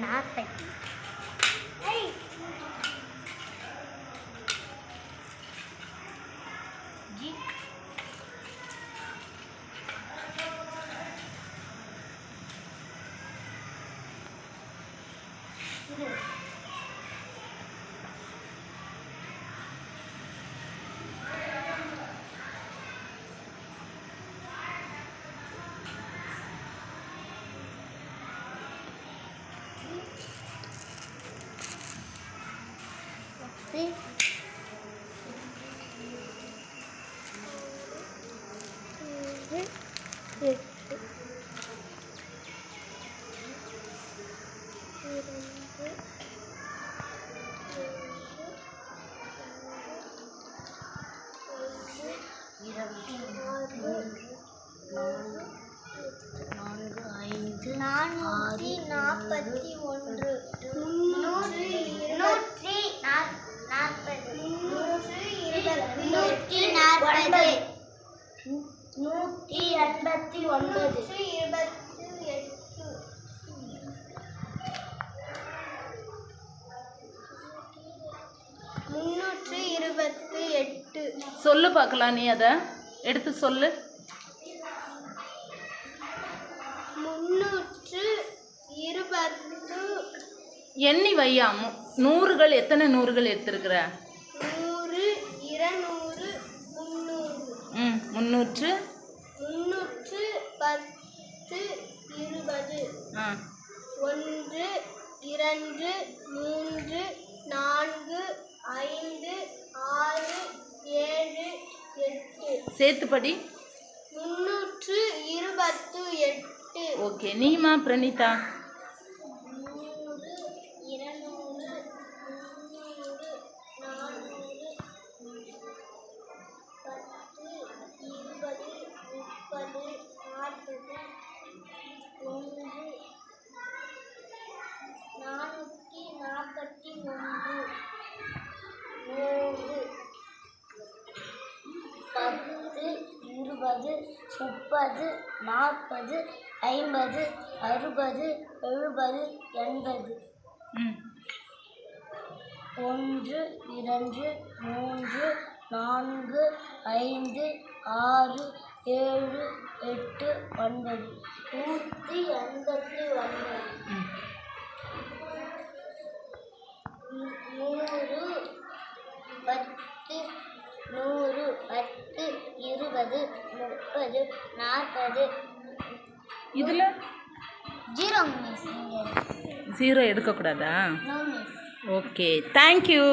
நாற்பத்தி ஜி இது ஏழு, எட்டு நானூற்றி நாற்பத்தி ஒன்று முன்னூற்றி நூற்றி நாற்பது முன்னூற்றி இருபது நூற்றி நாற்பது நூற்றி எண்பத்தி ஒன்பது. இருபத்தி எட்டு. முன்னூற்றி இருபத்தி எட்டு. சொல்லு பார்க்கலாம் நீ அதை. எடுத்து சொல்லு. முன்னூற்று இருபத்து எண்ணி வையா மு- நூறுகள் எத்தனை நூறுகள் எடுத்திருக்கிற? ம் முந்நூற்று முன்னூற்று பத்து இருபது. ஆ. ஒன்று இரண்டு மூன்று நான்கு ஐந்து ஆறு ஏழு எட்டு. சேர்த்துப்படி. முன்னூற்று இருபத்து எட்டு. ஓகே நீமா பிரணீதா? நாற்பது ஒன்று. நானூற்றி நாற்பத்தி ஒன்று. நூறு பத்து இருபது முப்பது நாற்பது ஐம்பது அறுபது எழுபது எண்பது. ஒன்று இரண்டு மூன்று நான்கு ஐந்து ஆறு ஏழு எட்டு ஒன்பது. நூற்றி எண்பத்தி ஒன்பது நூறு பத்து நூறு பத்து இருபது முப்பது நாற்பது. இதில்? Zero miss zero எடுக்கக்கூடாதா? Okay thank you